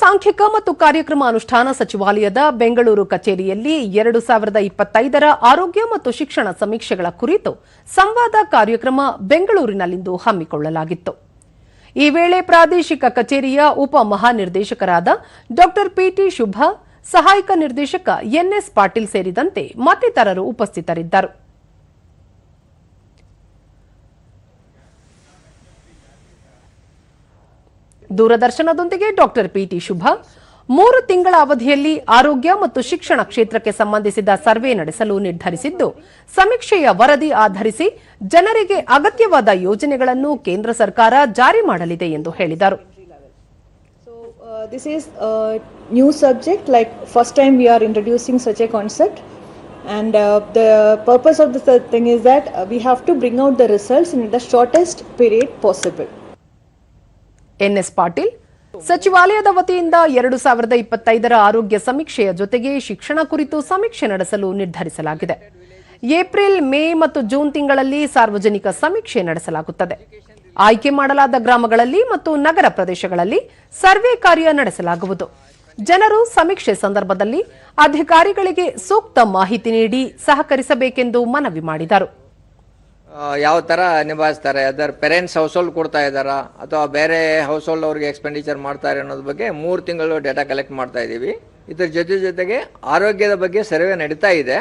ಸಾಂಖ್ಯಿಕ ಮತ್ತು ಕಾರ್ಯಕ್ರಮ ಅನುಷ್ಠಾನ ಸಚಿವಾಲಯದ ಬೆಂಗಳೂರು ಕಚೇರಿಯಲ್ಲಿ ಎರಡು ಸಾವಿರದ ಇಪ್ಪತ್ತೈದರ ಆರೋಗ್ಯ ಮತ್ತು ಶಿಕ್ಷಣ ಸಮೀಕ್ಷೆಗಳ ಕುರಿತು ಸಂವಾದ ಕಾರ್ಯಕ್ರಮ ಬೆಂಗಳೂರಿನಲ್ಲಿಂದು ಹಮ್ಮಿಕೊಳ್ಳಲಾಗಿತ್ತು. ಈ ವೇಳೆ ಪ್ರಾದೇಶಿಕ ಕಚೇರಿಯ ಉಪ ಮಹಾನಿರ್ದೇಶಕರಾದ ಡಾ ಪಿಟಿ ಶುಭ, ಸಹಾಯಕ ನಿರ್ದೇಶಕ ಎನ್ಎಸ್ ಪಾಟೀಲ್ ಸೇರಿದಂತೆ ಮತ್ತಿತರರು ಉಪಸ್ಥಿತರಿದ್ದರು. ದೂರದರ್ಶನದೊಂದಿಗೆ doctor P P T Shubha. ಮೂರು ತಿಂಗಳ ಅವಧಿಯಲ್ಲಿ ಆರೋಗ್ಯ ಮತ್ತು ಶಿಕ್ಷಣ ಕ್ಷೇತ್ರಕ್ಕೆ ಸಂಬಂಧಿಸಿದ ಸರ್ವೆ ನಡೆಸಲು ನಿರ್ಧರಿಸಿದ್ದು, ಸಮೀಕ್ಷೆಯ ವರದಿ ಆಧರಿಸಿ ಜನರಿಗೆ ಅಗತ್ಯವಾದ ಯೋಜನೆಗಳನ್ನು ಕೇಂದ್ರ ಸರ್ಕಾರ ಜಾರಿ ಮಾಡಲಿದೆ ಎಂದು ಹೇಳಿದರು. This is new subject like first time we are introducing such a concept and the purpose of this thing is that we have to bring out the results in the shortest period possible NS Patil. ಸಚಿವಾಲಯದ ವತಿಯಿಂದ ಎರಡು ಸಾವಿರದ ಇಪ್ಪತ್ತೈದರ ಆರೋಗ್ಯ ಸಮೀಕ್ಷೆಯ ಜೊತೆಗೆ ಶಿಕ್ಷಣ ಕುರಿತು ಸಮೀಕ್ಷೆ ನಡೆಸಲು ನಿರ್ಧರಿಸಲಾಗಿದೆ. ಏಪ್ರಿಲ್, ಮೇ ಮತ್ತು ಜೂನ್ ತಿಂಗಳಲ್ಲಿ ಸಾರ್ವಜನಿಕ ಸಮೀಕ್ಷೆ ನಡೆಸಲಾಗುತ್ತದೆ. ಆಯ್ಕೆ ಮಾಡಲಾದ ಗ್ರಾಮಗಳಲ್ಲಿ ಮತ್ತು ನಗರ ಪ್ರದೇಶಗಳಲ್ಲಿ ಸರ್ವೆ ಕಾರ್ಯ ನಡೆಸಲಾಗುವುದು. ಜನರು ಸಮೀಕ್ಷೆ ಸಂದರ್ಭದಲ್ಲಿ ಅಧಿಕಾರಿಗಳಿಗೆ ಸೂಕ್ತ ಮಾಹಿತಿ ನೀಡಿ ಸಹಕರಿಸಬೇಕೆಂದು ಮನವಿ ಮಾಡಿದರು. ಯಾವ ಥರ ನಿಭಾಯಿಸ್ತಾರೆ? ಅದರ ಪೇರೆಂಟ್ಸ್ ಹೌಸ್ ಹೋಲ್ಡ್ ಕೊಡ್ತಾ ಇದ್ದಾರಾ? ಅಥವಾ ಬೇರೆ ಹೌಸ್ ಹೋಲ್ಡ್ ಅವ್ರಿಗೆ ಎಕ್ಸ್ಪೆಂಡಿಚರ್ ಮಾಡ್ತಾರೆ ಅನ್ನೋದ್ರ ಬಗ್ಗೆ ಮೂರು ತಿಂಗಳು ಡೇಟಾ ಕಲೆಕ್ಟ್ ಮಾಡ್ತಾ ಇದ್ದೀವಿ ಇದ್ರ ಜೊತೆ ಜೊತೆಗೆ ಆರೋಗ್ಯದ ಬಗ್ಗೆ ಸರ್ವೆ ನಡೀತಾ ಇದೆ.